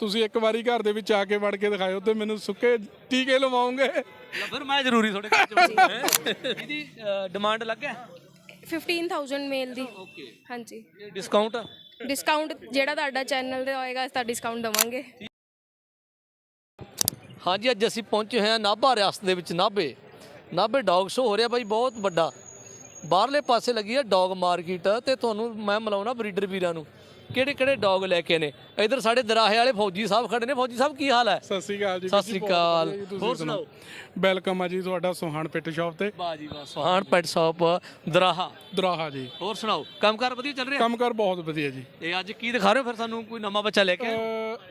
ਤੁਸੀਂ ਇੱਕ ਵਾਰੀ ਘਰ ਦੇ ਵਿੱਚ ਆ ਕੇ ਵੜ ਕੇ ਦਿਖਾਇਓ ਤੇ ਮੈਨੂੰ ਸੁੱਕੇ ਟੀਕੇ ਲਵਾਉਂਗੇ ਫਿਰ ਮੈਂ ਜ਼ਰੂਰੀ ਤੁਹਾਡੇ ਘਰ ਚ ਵੜੂੰਗਾ। ਇਹਦੀ ਡਿਮਾਂਡ ਲੱਗ ਹੈ? 15000 ਮੇਲ ਦੀ। ਓਕੇ ਹਾਂਜੀ। ਡਿਸਕਾਊਂਟ ਡਿਸਕਾਊਂਟ ਜਿਹੜਾ ਤੁਹਾਡਾ ਚੈਨਲ ਤੇ ਹੋਏਗਾ ਅਸੀਂ ਤਾਂ ਡਿਸਕਾਊਂਟ ਦਵਾਂਗੇ। ਹਾਂਜੀ ਅੱਜ ਅਸੀਂ ਪਹੁੰਚੇ ਹੋਏ ਹਾਂ ਨਾਭਾ ਰਿਆਸਤ ਦੇ ਵਿੱਚ ਨਾਭੇ। ਨਾਭੇ ਡੌਗ ਸ਼ੋ ਹੋ ਰਿਹਾ ਬਾਈ ਬਹੁਤ ਵੱਡਾ। ਬਾਹਰਲੇ ਪਾਸੇ ਲੱਗੀ ਹੈ ਡੌਗ ਮਾਰਕੀਟ ਤੇ ਤੁਹਾਨੂੰ ਮੈਂ ਮਿਲਾਉਣਾ ਬਰੀਡਰ ਵੀਰਾਂ ਨੂੰ। ਕਿਹੜੇ ਕਿਹੜੇ ਡੌਗ ਲੈ ਕੇ ਨੇ? ਇਧਰ ਸਾਡੇ ਦਰਾਹੇ ਵਾਲੇ ਫੌਜੀ ਸਾਹਿਬ ਖੜੇ ਨੇ। ਫੌਜੀ ਸਾਹਿਬ ਕੀ ਹਾਲ ਹੈ? ਸਤਿ ਸ੍ਰੀ ਅਕਾਲ ਜੀ ਸਤਿ ਸ੍ਰੀ ਅਕਾਲ। ਹੋਰ ਸੁਣਾਓ? ਵੈਲਕਮ ਆ ਜੀ ਤੁਹਾਡਾ ਸੁਹਾਣ ਪਿੱਟ ਸ਼ਾਪ ਤੇ। ਬਾਜੀ ਬਾ ਸੁਹਾਨ ਪੈਟ ਸ਼ਾਪ ਦਰਾਹਾ। ਦਰਾਹਾ ਜੀ। ਹੋਰ ਸੁਣਾਓ? ਕੰਮਕਾਰ ਵਧੀਆ ਚੱਲ ਰਿਹਾ? ਕੰਮਕਾਰ ਬਹੁਤ ਵਧੀਆ ਜੀ। ਇਹ ਅੱਜ ਕੀ ਦਿਖਾ ਰਹੇ ਹੋ ਫਿਰ ਸਾਨੂੰ? ਕੋਈ ਨਵਾਂ ਬੱਚਾ ਲੈ ਕੇ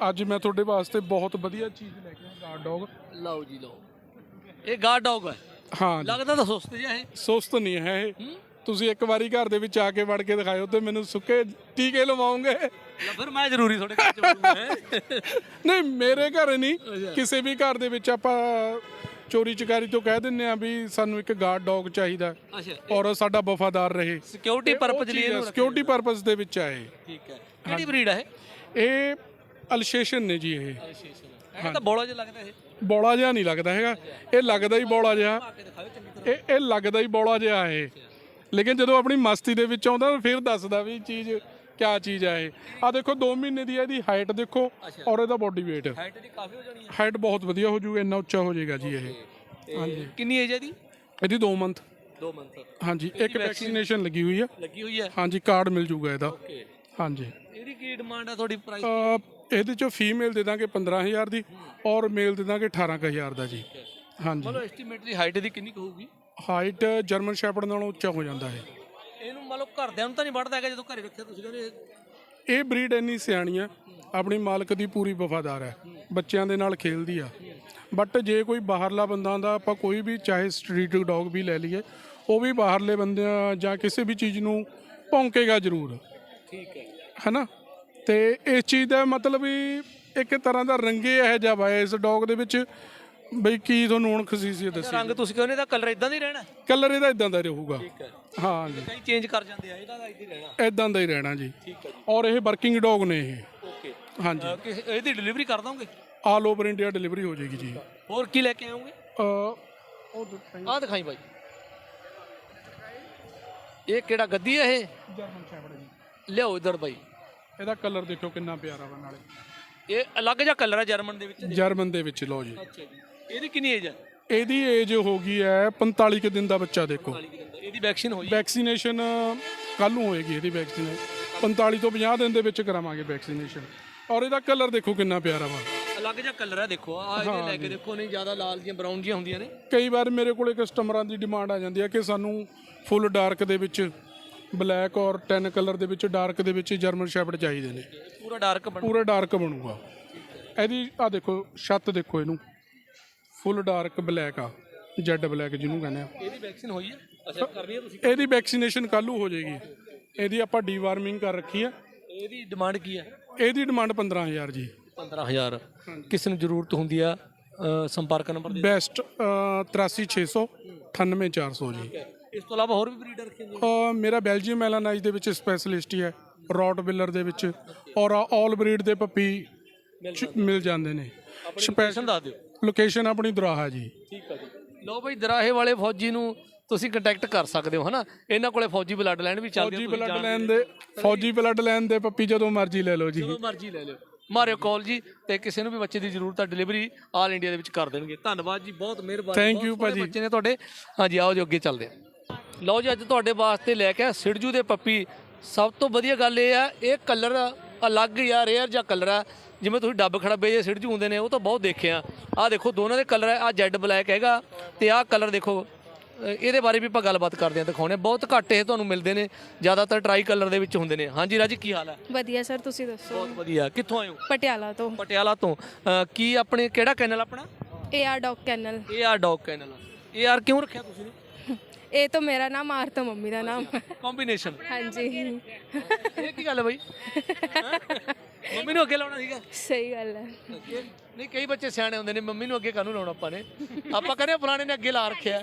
ਅੱਜ ਮੈਂ ਤੁਹਾਡੇ ਵਾਸਤੇ ਬਹੁਤ ਵਧੀਆ ਚੀਜ਼ ਲੈ ਕੇ ਆਇਆ ਗਾਰਡ ਡੌਗ ਲਓ ਜੀ ਲਓ। ਇਹ ਗਾਰਡ ਡੌਗ ਹੈ। ਹਾਂ ਜੀ। ਲੱਗਦਾ ਤਾਂ ਸੁਸਤ ਜਿਹਾ ਇਹ। ਸੁਸਤ ਨਹੀਂ ਹੈ ਇਹ। ਤੁਸੀਂ ਇੱਕ ਵਾਰੀ ਘਰ ਦੇ ਵਿੱਚ ਆ ਕੇ ਵੜ ਕੇ ਦਿਖਾਇਓ ਤੇ ਮੈਨੂੰ ਸੁੱਕੇ ਟੀਕੇ ਲਵਾਉਂਗੇ ਫਿਰ ਮੈਂ ਜ਼ਰੂਰੀ ਤੁਹਾਡੇ ਘਰ ਚ ਨਹੀਂ ਮੇਰੇ ਘਰ ਨਹੀਂ। ਕਿਸੇ ਵੀ ਘਰ ਦੇ ਵਿੱਚ ਆਪਾਂ ਚੋਰੀ ਚਕਾਰੀ ਤੋਂ ਕਹਿ ਦਿੰਨੇ ਆ ਵੀ ਸਾਨੂੰ ਇੱਕ ਗਾਰਡ ਡੌਗ ਚਾਹੀਦਾ। ਅੱਛਾ। ਔਰ ਸਾਡਾ ਵਫਾਦਾਰ ਰਹੇ। ਸਿਕਿਉਰਿਟੀ ਪਰਪਸ ਲਈ ਸਿਕਿਉਰਿਟੀ ਪਰਪਸ ਦੇ ਵਿੱਚ ਆ ਇਹ। ਠੀਕ ਹੈ। ਕਿਹੜੀ ਬਰੀਡ ਹੈ ਇਹ? ਅਲਸ਼ੇਸ਼ਨ ਨੇ ਜੀ ਇਹ। ਇਹ ਤਾਂ ਬੋਲਾ ਜਿਹਾ ਲੱਗਦਾ ਇਹ। ਬੋਲਾ ਜਿਹਾ ਨਹੀਂ ਲੱਗਦਾ ਹੈਗਾ। ਇਹ ਲੱਗਦਾ ਹੀ ਬੋਲਾ ਜਿਹਾ। ਇਹ ਇਹ ਲੱਗਦਾ ਹੀ ਬੋਲਾ ਜਿਹਾ ਇਹ। ਲੇਕਿਨ ਜਦੋਂ ਆਪਣੀ ਮਸਤੀ ਦੇ ਵਿੱਚ ਆਉਂਦਾ ਫਿਰ ਦੱਸਦਾ ਵੀ ਚੀਜ਼ ਕਿਆ ਚੀਜ਼ ਆ ਇਹ। ਆ ਦੇਖੋ 2 ਮਹੀਨੇ ਦੀ ਇਹਦੀ ਹਾਈਟ ਦੇਖੋ ਔਰ ਇਹਦਾ ਬੋਡੀ weight ਹਾਈਟ ਦੀ ਕਾਫੀ ਹੋ ਜਾਣੀ ਹੈ। ਹਾਈਟ ਬਹੁਤ ਵਧੀਆ ਹੋ ਜੂਗਾ ਇੰਨਾ ਉੱਚਾ ਹੋ ਜਾਏਗਾ ਜੀ ਇਹ। ਹਾਂਜੀ। ਕਿੰਨੀ ਏਜ ਹੈ ਦੀ ਇਹਦੀ 2 ਮੰਥ 2 ਮੰਥ ਹਾਂਜੀ ਇੱਕ ਵੈਕਸੀਨੇਸ਼ਨ ਲੱਗੀ ਹੋਈ ਆ। ਲੱਗੀ ਹੋਈ ਹੈ? ਹਾਂਜੀ ਕਾਰਡ ਮਿਲ ਜੂਗਾ ਇਹਦਾ। ਓਕੇ ਹਾਂਜੀ। ਇਹਦੀ ਕੀ ਡਿਮਾਂਡ ਹੈ ਤੁਹਾਡੀ ਪ੍ਰਾਈਸ ਇਹਦੇ ਚੋਂ ਫੀਮੇਲ ਦੇ ਦਾਂਗੇ 15000 ਦੀ ਔਰ ਮੇਲ ਦੇ ਦਾਂਗੇ 18000 ਦਾ ਜੀ। ਹਾਂਜੀ। ਮਤਲਬ ਐਸਟੀਮੇਟਰੀ ਹਾਈਟ ਦੀ ਕਿੰਨੀ ਹੋਊਗੀ? ਹਾਈਟ ਜਰਮਨ ਸ਼ੈਪਰਡ ਨਾਲੋਂ ਉੱਚਾ ਹੋ ਜਾਂਦਾ ਹੈ। ਇਹਨੂੰ ਮਤਲਬ ਘਰਦਿਆਂ ਨੂੰ ਤਾਂ ਨਹੀਂ ਵੜਦਾ ਹੈਗਾ ਜਦੋਂ ਘਰੇ ਰੱਖਿਆ ਤੁਸੀਂ ਕਹਿੰਦੇ ਇਹ ਬਰੀਡ ਇੰਨੀ ਸਿਆਣੀ ਆ ਆਪਣੀ ਮਾਲਕ ਦੀ ਪੂਰੀ ਵਫਾਦਾਰ ਹੈ ਬੱਚਿਆਂ ਦੇ ਨਾਲ ਖੇਲਦੀ ਆ। ਬਟ ਜੇ ਕੋਈ ਬਾਹਰਲਾ ਬੰਦਾ ਆਂਦਾ ਆਪਾਂ ਕੋਈ ਵੀ ਚਾਹੇ ਸਟਰੀਟ ਡੌਗ ਵੀ ਲੈ ਲਈਏ ਉਹ ਵੀ ਬਾਹਰਲੇ ਬੰਦਿਆਂ ਜਾਂ ਕਿਸੇ ਵੀ ਚੀਜ਼ ਨੂੰ ਭੌਂਕੇਗਾ ਜ਼ਰੂਰ। ਠੀਕ ਹੈ। ਹਨਾ? ਤੇ ਇਸ ਚੀਜ਼ ਦਾ ਮਤਲਬ ਵੀ ਇੱਕ ਤਰ੍ਹਾਂ ਦਾ ਰੰਗੇ ਇਹ ਜਿਹਾ ਵਾ ਇਸ ਡੌਗ ਦੇ ਵਿੱਚ ਬਈ ਕੀ ਤੁਹਾਨੂੰ ਹੁਣ ਖਸੀਸੀਅਤ ਦੱਸੀ ਰੰਗ ਤੁਸੀਂ ਕਹਿੰਦੇ ਦਾ ਕਲਰ ਇਦਾਂ ਦਾ ਹੀ ਰਹਿਣਾ। ਕਲਰ ਇਹਦਾ ਇਦਾਂ ਦਾ ਰਹੂਗਾ। ਠੀਕ ਹੈ। ਹਾਂ ਜੀ। ਕਈ ਚੇਂਜ ਕਰ ਜਾਂਦੇ ਆ ਇਹਦਾ ਇਦਾਂ ਹੀ ਰਹਿਣਾ। ਇਦਾਂ ਦਾ ਹੀ ਰਹਿਣਾ ਜੀ। ਠੀਕ ਹੈ ਜੀ। ਔਰ ਇਹ ਵਰਕਿੰਗ ਡੌਗ ਨੇ ਇਹ। ਓਕੇ ਹਾਂਜੀ। ਇਹਦੀ ਡਿਲੀਵਰੀ ਕਰ ਦੋਗੇ? ਆਲ ਓਵਰ ਇੰਡੀਆ ਡਿਲੀਵਰੀ ਹੋ ਜਾਏਗੀ ਜੀ। ਹੋਰ ਕੀ ਲੈ ਕੇ ਆਉਂਗੇ ਅ ਉਹ ਆਹ ਦਿਖਾਈ ਬਾਈ। ਇਹ ਕਿਹੜਾ ਗੱਦੀ ਹੈ ਇਹ? ਜਰਮਨ ਸ਼ੈਫਰਡ ਜੀ। ਲਿਆਓ ਇਧਰ ਬਾਈ। ਇਹਦਾ ਕਲਰ ਦੇਖੋ ਕਿੰਨਾ ਪਿਆਰਾ ਵਾ ਨਾਲੇ। ਇਹ ਅਲੱਗ ਜਿਹਾ ਕਲਰ ਹੈ ਜਰਮਨ ਦੇ ਵਿੱਚ ਜਰਮਨ ਦੇ ਵਿੱਚ ਲਓ ਜੀ। ਅੱਛਾ ਜੀ। ਇਹਦੀ ਕਿੰਨੀ ਏਜ ਹੈ ਇਹਦੀ ਏਜ ਹੋ ਗਈ ਹੈ 45 ਕੁ ਦਿਨ ਦਾ ਬੱਚਾ ਦੇਖੋ। ਇਹਦੀ ਵੈਕਸੀਨ ਹੋਈ? ਵੈਕਸੀਨੇਸ਼ਨ ਕੱਲ ਨੂੰ ਹੋਏਗੀ ਇਹਦੀ ਵੈਕਸੀਨ 45 ਤੋਂ 50 ਦਿਨ ਦੇ ਵਿੱਚ ਕਰਾਵਾਂਗੇ ਵੈਕਸੀਨੇਸ਼ਨ ਔਰ ਇਹਦਾ ਕਲਰ ਦੇਖੋ ਕਿੰਨਾ ਪਿਆਰਾ ਵਾ। ਅਲੱਗ ਜਿਹਾ ਕਲਰ ਹੈ ਦੇਖੋ। ਆ ਇਹਦੇ ਲੈ ਕੇ ਦੇਖੋ ਨਹੀਂ ਜ਼ਿਆਦਾ ਲਾਲ ਜੀਆਂ ਬਰਾਊਨ ਜੀਆਂ ਹੁੰਦੀਆਂ ਨੇ। ਕਈ ਵਾਰ ਮੇਰੇ ਕੋਲੇ ਕਸਟਮਰਾਂ ਦੀ ਡਿਮਾਂਡ ਆ ਜਾਂਦੀ ਹੈ ਕਿ ਸਾਨੂੰ ਫੁੱਲ ਡਾਰਕ ਦੇ ਵਿੱਚ ਬਲੈਕ ਔਰ 10 ਕਲਰ ਦੇ ਵਿੱਚ ਡਾਰਕ ਦੇ ਵਿੱਚ ਜਰਮਨ ਸ਼ੈਫਰਡ ਚਾਹੀਦੇ ਨੇ। ਪੂਰਾ ਡਾਰਕ ਪੂਰਾ ਡਾਰਕ ਬਣੂਗਾ। ਇਹਦੀ ਆ ਦੇਖੋ ਛੱਤ ਦੇਖੋ ਇਹਨੂੰ। ਫੁੱਲ ਡਾਰਕ ਬਲੈਕ ਆ ਜੈਡ ਬਲੈਕ ਜਿਹਨੂੰ ਕਹਿੰਦੇ ਆ। ਇਹਦੀ ਵੈਕਸੀਨ ਹੋਈ ਹੈ? ਅੱਛਾ ਕਰਨੀ ਹੈ ਤੁਸੀਂ? ਇਹਦੀ ਵੈਕਸੀਨੇਸ਼ਨ ਕੱਲ੍ਹ ਹੋ ਜਾਏਗੀ। ਇਹਦੀ ਆਪਾਂ ਡੀਵਾਰਮਿੰਗ ਕਰ ਰੱਖੀ ਆ। ਇਹਦੀ ਡਿਮਾਂਡ ਕੀ ਹੈ? ਇਹਦੀ ਡਿਮਾਂਡ 15000 ਜੀ। 15000 ਕਿਸੇ ਨੂੰ ਜ਼ਰੂਰਤ ਹੁੰਦੀ ਆ? ਸੰਪਰਕ ਨੰਬਰ ਦੇ ਬੈਸਟ 83600 98400 ਜੀ। ਇਸ ਤੋਂ ਇਲਾਵਾ ਹੋਰ ਵੀ ਬਰੀਡਰ ਰੱਖੇ ਅਹ ਮੇਰਾ ਬੈਲਜੀਅਮ ਐਲਾਨਾਈਜ਼ ਦੇ ਵਿੱਚ ਸਪੈਸ਼ਲਿਸਟ ਹੀ ਹੈ। ਰੌਟ ਬਿਲਰ ਦੇ ਵਿੱਚ। ਔਰ ਆਲ ਬਰੀਡ ਦੇ ਪੱਪੀ ਮਿਲ ਜਾਂਦੇ ਨੇ। ਸਪੈਸ਼ਲ ਦੱਸ ਦਿਓ। ਲੋਕੇਸ਼ਨ ਆਪਣੀ ਦੁਰਾਹਾ ਜੀ। ਠੀਕ ਹੈ ਜੀ। ਲਓ ਬਈ ਦਰਾਹੇ ਵਾਲੇ ਫੌਜੀ ਨੂੰ ਤੁਸੀਂ ਕੰਟੈਕਟ ਕਰ ਸਕਦੇ ਹੋ ਹਨਾ? ਇਹਨਾਂ ਕੋਲੇ ਫੌਜੀ ਬਲੱਡ ਲਾਈਨ ਵੀ ਚੱਲਦੀ ਫੌਜੀ ਬਲੱਡ ਲੈਣ ਦੇ ਫੌਜੀ ਬਲੱਡ ਲੈਣ ਦੇ ਪੱਪੀ ਜਦੋਂ ਮਰਜ਼ੀ ਲੈ ਲਓ ਜੀ। ਜਦੋਂ ਮਰਜ਼ੀ ਲੈ ਲਿਓ। ਮਾਰਿਓ ਕਾਲ ਜੀ ਤੇ ਕਿਸੇ ਨੂੰ ਵੀ ਬੱਚੇ ਦੀ ਜ਼ਰੂਰਤ ਹੈ ਡਿਲੀਵਰੀ ਆਲ ਇੰਡੀਆ ਦੇ ਵਿੱਚ ਕਰ ਦੇਣਗੇ। ਧੰਨਵਾਦ ਜੀ ਬਹੁਤ ਮਿਹਰਬਾਨੀ। Thank ਬਹੁਤ you ਸੋਹਣੇ ਭਾਜੀ। ਬੱਚੇ ਨੇ ਤੁਹਾਡੇ। ਹਾਂਜੀ ਆਓ ਜੀ ਅੱਗੇ ਚੱਲਦੇ ਹਾਂ। ਲਓ ਜੀ ਅੱਜ ਤੁਹਾਡੇ ਵਾਸਤੇ ਲੈ ਕੇ ਆਇਆ ਸਿੜਜੂ ਦੇ ਪੱਪੀ। ਸਭ ਤੋਂ ਵਧੀਆ ਗੱਲ ਇਹ ਆ ਇਹ ਕਲਰ ਅਲੱਗ ਜਾਂ ਰੇਅਰ ਜਾਂ ਕਲਰ ਆ। ਜਿਵੇਂ ਤੁਸੀਂ ਡੱਬ ਖੜੱਬੇ ਜੇ ਸਿੜਜੂ ਹੁੰਦੇ ਨੇ ਉਹ ਤਾਂ ਬਹੁਤ ਦੇਖੇ ਆ। ਆਹ ਦੇਖੋ ਦੋਨਾਂ ਦੇ ਕਲਰ ਆ ਜੈਡ ਬਲੈਕ ਹੈਗਾ ਤੇ ਆਹ ਕਲਰ ਦੇਖੋ। ਇਹਦੇ ਬਾਰੇ ਵੀ ਆਪਾਂ ਗੱਲਬਾਤ ਕਰਦੇ ਹਾਂ ਦਿਖਾਉਣੇ ਬਹੁਤ ਘੱਟ ਇਹ ਤੁਹਾਨੂੰ ਮਿਲਦੇ ਨੇ ਜ਼ਿਆਦਾਤਰ ਟਰਾਈ ਕਲਰ ਦੇ ਵਿੱਚ ਹੁੰਦੇ ਨੇ। ਹਾਂਜੀ ਰਾਜੀ ਕੀ ਹਾਲ ਹੈ? ਵਧੀਆ ਸਰ ਤੁਸੀਂ ਦੱਸੋ? ਬਹੁਤ ਵਧੀਆ। ਕਿੱਥੋਂ ਆਏ ਹੋ? ਪਟਿਆਲਾ ਤੋਂ। ਪਟਿਆਲਾ ਤੋਂ। ਕੀ ਆਪਣੇ ਕਿਹੜਾ ਕੈਨਲ ਆਪਣਾ? ਏਆਰ ਡੌਗ ਕੈਨਲ ਆ ਡੌਗ ਕੈਨਲ ਇਹ ਆਰ ਕਿਉਂ ਰੱਖਿਆ ਤੁਸੀਂ? ਇਹ ਤਾਂ ਮੇਰਾ ਨਾਮ ਆਰ ਤਾਂ ਮੰਮੀ ਦਾ ਨਾਮ। ਹੈ। ਕੰਬੀਨੇਸ਼ਨ ਹਾਂਜੀ। ਇਹ ਕੀ ਗੱਲ ਹੈ ਬਾਈ? ਹੈਂ? ਮੰਮੀ ਨੂੰ ਅੱਗੇ ਲਾਉਣਾ ਸੀਗਾ। ਸਹੀ ਗੱਲ ਹੈ। ਨਹੀਂ ਕਈ ਬੱਚੇ ਸਿਆਣੇ ਹੁੰਦੇ ਨੇ ਮੰਮੀ ਨੂੰ ਅੱਗੇ ਕਾਹਨੂੰ ਲਾਉਣਾ ਆਪਾਂ ਨੇ? ਆਪਾਂ ਕਹਿੰਦੇ ਫਲਾਣੇ ਨੇ ਅੱਗੇ ਲਾ ਰੱਖਿਆ।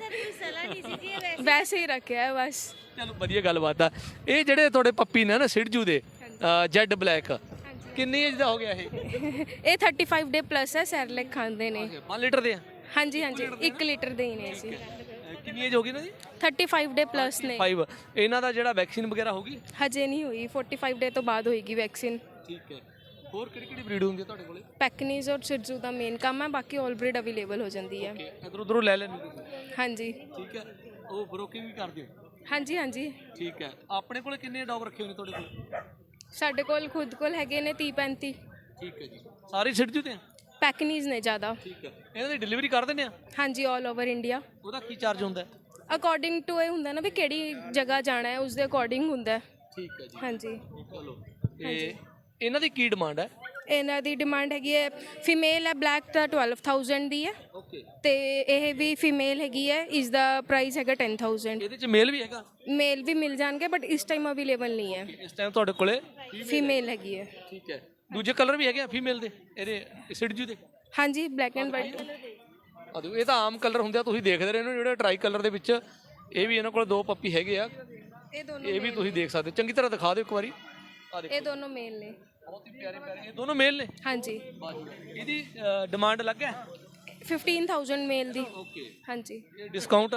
ਵੈਸੇ। ਹੀ ਰੱਖਿਆ ਹੈ ਬਸ। ਚਲੋ ਵਧੀਆ ਗੱਲਬਾਤ ਆ। ਇਹ ਜਿਹੜੇ ਤੁਹਾਡੇ ਪੱਪੀ ਨੇ ਨਾ ਸਿੜਜੂ ਦੇ ਜੈਡ ਬਲੈਕ ਕਿੰਨੀ ਏਜ ਦਾ ਹੋ ਗਿਆ ਇਹ? ਇਹ 35 ਡੇ ਪਲੱਸ ਹੈ ਸੈਰਲੈਕ ਖਾਂਦੇ ਨੇ। 5 ਲੀਟਰ ਦੇ ਆ? ਹਾਂਜੀ ਹਾਂਜੀ 1 ਲੀਟਰ ਦੇ ਹੀ ਨੇ ਅਹ ਕਿੰਨੀ ਏਜ ਹੋ ਗਈ ਨਾ ਜੀ 35 ਡੇ ਪਲੱਸ ਨੇ। 5 ਇਹਨਾਂ ਦਾ ਜਿਹੜਾ ਵੈਕਸੀਨ ਵਗੈਰਾ ਹੋਗੀ ਹਜੇ ਨਹੀਂ ਹੋਈ 45 ਡੇ ਤੋਂ ਬਾਅਦ ਹੋਏਗੀ ਵੈਕਸੀਨ ਠੀਕ ਹੈ। ਹੋਰ ਕਿਹੜੀ ਕਿਹੜੀ ਬਰੀਡ ਹੁੰਦੀ ਹੈ ਤੁਹਾਡੇ ਕੋਲੇ? ਪੈਕਨੀਜ਼ ਔਰ ਸਿਰਜੂ ਦਾ ਮੇਨ ਕੰਮ ਹੈ ਬਾਕੀ ਆਲ ਬਰੀਡ ਅਵੇਲੇਬਲ ਹੋ ਜਾਂਦੀ ਹੈ ਇਧਰ ਉਧਰੋਂ ਲੈ ਲੈਣੀ ਤੁਸੀਂ? ਹਾਂਜੀ। ਠੀਕ ਹੈ ਉਹ ਬਰੋਕਿੰਗ ਵੀ ਕਰਦੇ ਹੋ? ਹਾਂਜੀ ਹਾਂਜੀ। ਠੀਕ ਹੈ ਆਪਣੇ ਕੋਲੇ ਕਿੰਨੇ ਡੌਗ ਰੱਖੇ ਹੋਏ ਨੇ ਤੁਹਾਡੇ ਕੋਲ? ਸਾਡੇ ਕੋਲ ਖੁਦ ਕੋਲ ਹੈਗੇ ਨੇ 30 35 ਠੀਕ ਹੈ ਜੀ। ਸਾਰੇ ਸਿੱਟ ਜੂਤੇ ਆ? ਪੈਕਨੀਜ਼ ਨੇ ਜ਼ਿਆਦਾ। ਠੀਕ ਹੈ। ਇਹਨਾਂ ਦੀ ਡਿਲੀਵਰੀ ਕਰ ਦਿੰਦੇ ਆ? ਹਾਂਜੀ ਆਲ ਓਵਰ ਇੰਡੀਆ ਉਹਦਾ ਕੀ ਚਾਰਜ ਹੁੰਦਾ? ਅਕੋਰਡਿੰਗ ਟੂ ਇਹ ਹੁੰਦਾ ਨਾ ਵੀ ਕਿਹੜੀ ਜਗ੍ਹਾ ਜਾਣਾ ਹੈ ਉਸ ਦੇ ਅਕੋਰਡਿੰਗ ਹੁੰਦਾ। ਠੀਕ ਹੈ ਜੀ। ਹਾਂਜੀ। ਚਲੋ ਤੇ ਇਹਨਾਂ ਦੀ ਕੀ ਡਿਮਾਂਡ ਹੈ? ਇਹਨਾਂ ਦੀ ਡਿਮਾਂਡ ਹੈਗੀ ਹੈ ਫੀਮੇਲ ਹੈ ਬਲੈਕ ਦਾ 12000 ਦੀ ਹੈ। ਓਕੇ ਤੇ ਇਹ ਵੀ ਫੀਮੇਲ ਹੈਗੀ ਹੈ ਇਸ ਦਾ ਪ੍ਰਾਈਸ ਹੈਗਾ 10000 ਇਹਦੇ ਚ ਮੇਲ ਵੀ ਹੈਗਾ? ਮੇਲ ਵੀ ਮਿਲ ਜਾਣਗੇ ਬਟ ਇਸ ਟਾਈਮ ਅਵੇਲੇਬਲ ਨਹੀਂ ਹੈ। ਇਸ ਟਾਈਮ ਤੁਹਾਡੇ ਕੋਲੇ? ਫੀਮੇਲ ਹੈਗੀ ਹੈ। ਠੀਕ ਹੈ। ਦੂਜੇ ਕਲਰ ਵੀ ਹੈਗੇ ਆ ਫੀਮੇਲ ਦੇ ਇਹਦੇ ਸਿੱਟਜੂ ਦੇ? ਹਾਂਜੀ ਬਲੈਕ ਐਂਡ ਵਾਈਟ ਦੇਖੋ ਇਹ ਤਾਂ ਆਮ ਕਲਰ ਹੁੰਦੇ ਆ ਤੁਸੀਂ ਦੇਖਦੇ ਰਹੇ ਹੋ ਜਿਹੜੇ ਟਰਾਈ ਕਲਰ ਦੇ ਵਿੱਚ। ਇਹ ਵੀ ਇਹਨਾਂ ਕੋਲ ਦੋ ਪੱਪੀ ਹੈਗੇ ਆ। ਇਹ ਦੋਨੋਂ ਇਹ ਵੀ ਤੁਸੀਂ ਦੇਖ ਸਕਦੇ। ਚੰਗੀ ਤਰ੍ਹਾਂ ਦਿਖਾ ਦਿਓ ਇੱਕ ਵਾਰੀ। ਇਹ ਦੋਨੋਂ ਮੇਲ ਨੇ। ਬਹੁਤ ਹੀ ਪਿਆਰੇ ਪਿਆਰੇ ਇਹ ਦੋਨੋਂ ਮੇਲ ਨੇ? ਹਾਂਜੀ। ਇਹਦੀ ਡਿਮਾਂਡ ਅਲੱਗ ਹੈ? 15000 ਮੇਲ ਦੀ। ਓਕੇ ਹਾਂਜੀ। ਇਹ ਡਿਸਕਾਊਂਟ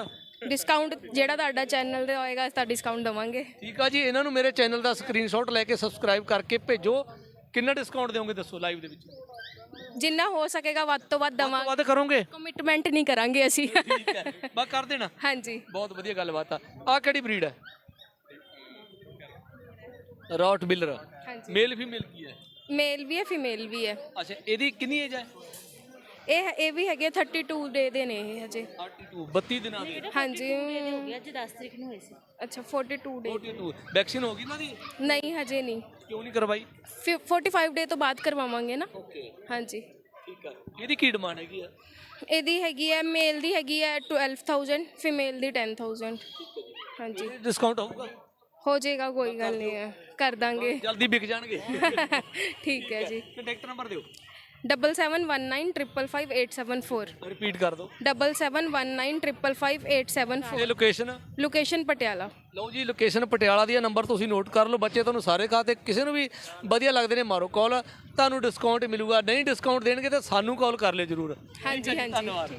ਡਿਸਕਾਊਂਟ ਜਿਹੜਾ ਤੁਹਾਡਾ ਚੈਨਲ ਤੇ ਹੋਏਗਾ ਅਸੀਂ ਤਾਂ ਡਿਸਕਾਊਂਟ ਦਵਾਂਗੇ। ਠੀਕ ਆ ਜੀ ਇਹਨਾਂ ਨੂੰ ਮੇਰੇ ਚੈਨਲ ਦਾ ਸਕਰੀਨਸ਼ਾਟ ਲੈ ਕੇ ਸਬਸਕ੍ਰਾਈਬ ਕਰਕੇ ਭੇਜੋ। ਕਿੰਨਾ ਡਿਸਕਾਊਂਟ ਦਿਓਗੇ ਦੱਸੋ ਲਾਈਵ ਦੇ ਵਿੱਚ? ਜਿੰਨਾ ਹੋ ਸਕੇਗਾ ਵੱਧ ਤੋਂ ਵੱਧ ਦਵਾਂਗੇ। ਵੱਧ ਕਰੋਗੇ? ਕਮਿਟਮੈਂਟ ਨਹੀਂ ਕਰਾਂਗੇ ਅਸੀਂ। ਠੀਕ ਹੈ। ਬਸ ਕਰ ਦੇਣਾ? ਹਾਂਜੀ। ਬਹੁਤ ਵਧੀਆ ਗੱਲਬਾਤ ਆ। ਆ ਕਿਹੜੀ ਬਰੀਡ ਹੈ? ਰੌਟ ਬਿਲਰ ਹਾਂਜੀ। ਮੇਲ ਫੀਮੇਲ ਕੀ ਹੈ? ਮੇਲ ਵੀ ਹੈ ਫੀਮੇਲ ਵੀ ਹੈ। ਅੱਛਾ ਇਹਦੀ ਕਿੰਨੀ ਏਜ ਹੈ? ਇਹ ਇਹ ਵੀ ਹੈਗੇ 32 ਡੇ ਦੇ ਨੇ ਇਹ ਹਜੇ। 32 32 ਦਿਨਾਂ ਦੀ। ਹਾਂਜੀ। ਅੱਜ 10 ਤਰੀਕ ਨੂੰ ਹੋਈ ਸੀ। ਅੱਛਾ 42 ਡੇ 42 ਵੈਕਸੀਨ ਹੋ ਗਈ ਨਾ ਦੀ? ਨਹੀਂ ਹਜੇ ਨਹੀਂ। ਕਿਉਂ ਨਹੀਂ ਕਰਵਾਈ? ਫਿ- 45 ਡੇ ਤੋਂ ਬਾਅਦ ਕਰਵਾਵਾਂਗੇ ਨਾ। ਓਕੇ ਹਾਂਜੀ। ਠੀਕ ਆ ਇਹਦੀ ਕੀ ਡਿਮਾਂਡ ਹੈਗੀ ਆ ਇਹਦੀ ਹੈਗੀ ਹੈ ਮੇਲ ਦੀ ਹੈਗੀ ਹੈ 12000 ਫੀਮੇਲ ਦੀ 10000 ਹਾਂਜੀ। ਡਿਸਕਾਊਂਟ ਹੋਊਗਾ? ਹੋ ਜਾਏਗਾ ਕੋਈ ਗੱਲ ਨਹੀਂ ਹੈ। ਕਰ ਦਾਂਗੇ। ਜਲਦੀ ਵਿਕ ਜਾਣਗੇ। ਠੀਕ ਹੈ ਜੀ। ਕੰਟੈਕਟ ਨੰਬਰ ਦਿਓ। Double seven one nine triple five eight seven four. Repeat ਕਰ ਦਿਓ। Double seven one nine triple five eight seven ਇਹ ਫੋਰ ਲੋਕੇਸ਼ਨ ਲੋਕੇਸ਼ਨ ਪਟਿਆਲਾ। ਲਓ ਜੀ ਲੋਕੇਸ਼ਨ ਪਟਿਆਲਾ ਦੀ ਨੰਬਰ ਤੁਸੀਂ ਨੋਟ ਕਰ ਲਓ। ਬੱਚੇ ਤੁਹਾਨੂੰ ਸਾਰੇ ਖਾਤੇ ਕਿਸੇ ਨੂੰ ਵੀ ਵਧੀਆ ਲੱਗਦੇ ਨੇ ਮਾਰੋ ਕਾਲ ਤੁਹਾਨੂੰ ਡਿਸਕਾਊਂਟ ਮਿਲੂਗਾ। ਨਹੀਂ ਡਿਸਕਾਊਂਟ ਦੇਣਗੇ ਤਾਂ ਸਾਨੂੰ ਕਾਲ ਕਰ ਲਿਓ ਜਰੂਰ। ਹਾਂਜੀ ਹਾਂਜੀ। ਧੰਨਵਾਦ।